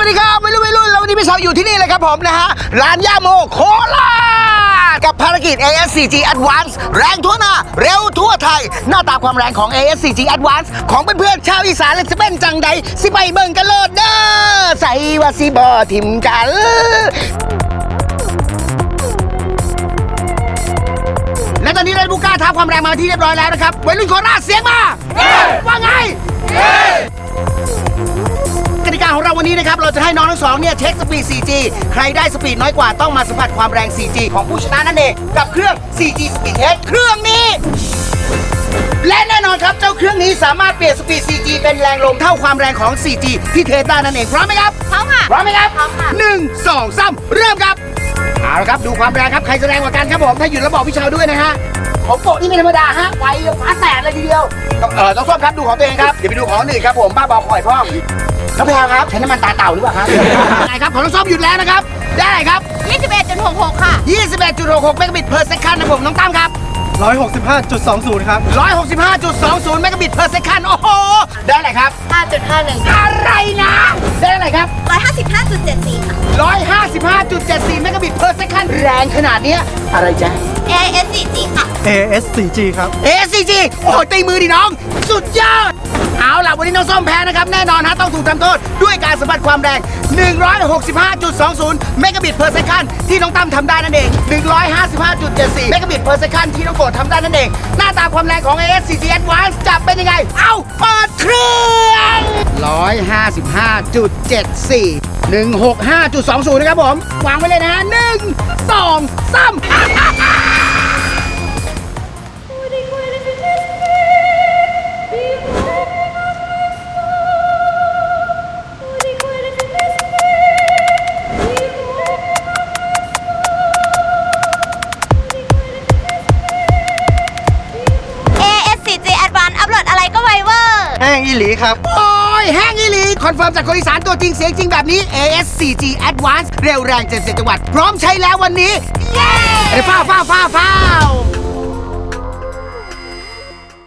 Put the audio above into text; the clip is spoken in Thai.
วัสดีครับวัยรุ่นวัยรุ่นแล้ววันนี้พี่ชาวอยู่ที่นี่เลยครับผมนะฮะ ร้านย่าโมโคราชกับภารกิจ AS4G Advance แรงทั่วหน้า เร็วทั่วไทย หน้าตาความแรงของ AS4G Advance ของเพื่อนๆชาวอีสานเลยจะเป็นจังใด สิไปเบิ่งกันโลดเด้อใส่ว่าสิบอทิมกันและตอนนี้เรนบูก้าท้าความแรงมาที่เรียบร้อยแล้วนะครับวัยรุ่นโคราชเสียงมาว่าไง นนี้นะครับ เราจะให้น้องทั้งสองเนี่ยเช็คสปีด 4G ใครได้สปีดน้อยกว่าต้องมาสัมผัสความแรง 4G ของผู้ชนะนั่นเองกับเครื่อง 4G Speed Test เครื่องนี้ และแน่นอนครับ เจ้าเครื่องนี้สามารถเปลี่ยนสปีด 4G เป็นแรงลมเท่าความแรงของ 4G ที่เทสได้นั่นเองพร้อมไหมครับพร้อมค่ะพร้อมไหมครับพร้อมค่ะหนึ่งสองสามเริ่มครับ เอาละครับดูความแรงครับใครจะแรงกว่ากันครับผมถ้าหยุดแล้วบอกพี่เชาวด้วยนะฮะของโปะนี่ไม่ธรรมดาฮะไวฟ้าแตกเลยทีเดียวต้องเออต้องส้มครับดูของตัวเองครับเดี๋ยวไปดูของคนอื่นครับผมบ้าบอคอยพ่องน้องแพรครับใช้น้ำมันตาเต่าหรือเปล่าครับไหนครับของน้องส้มหยุดแล้วนะครับ ได้ครับ 21.66 ค่ะ 21.66เมกะบิต per second นะผมน้องตั้มครับ165.20 ครับ 165.20เมกะบิต per second โอ้โหได้อะไรครับ 5.51 อะไรนะ 155.74 เมกะบิต per second แรงขนาดเนี้ยอะไรจ๊ะ AIS 4G ค่ะ AS4G ครับ ACG โอ้โหตีมือดิน้อง สุดยอด เอาล่ะ วันนี้น้องส้มแพ้นะครับ แน่นอนฮะ ต้องถูกทำโทษ ด้วยการสัมผัสความแรง 165.20 เมกะบิต per second ที่น้องตั้มทำได้นั่นเอง 155.74 เมกะบิต per second ที่น้องโกดทำได้นั่นเอง หน้าตาความแรงของ ASCG Advance จะเป็นยังไง เอ้าเปิดเครื่อง155.74 165.20 นะครับผม วางไว้เลยนะฮะ1 2 3 AIS 4G Advance อัปโหลดอะไรก็ไวเวอร์แห้งอีหลีครับโอ้ ย แห้งอีหลี คอนเฟิร์มจากคนอีสานตัวจริงเสียงจริงแบบนี้ AS4G Advance เร็วแรงเจ็ดสิบจังหวัด พร้อมใช้แล้ววันนี้ เย้ฟ้าฟ้าฟ้าฟ้าว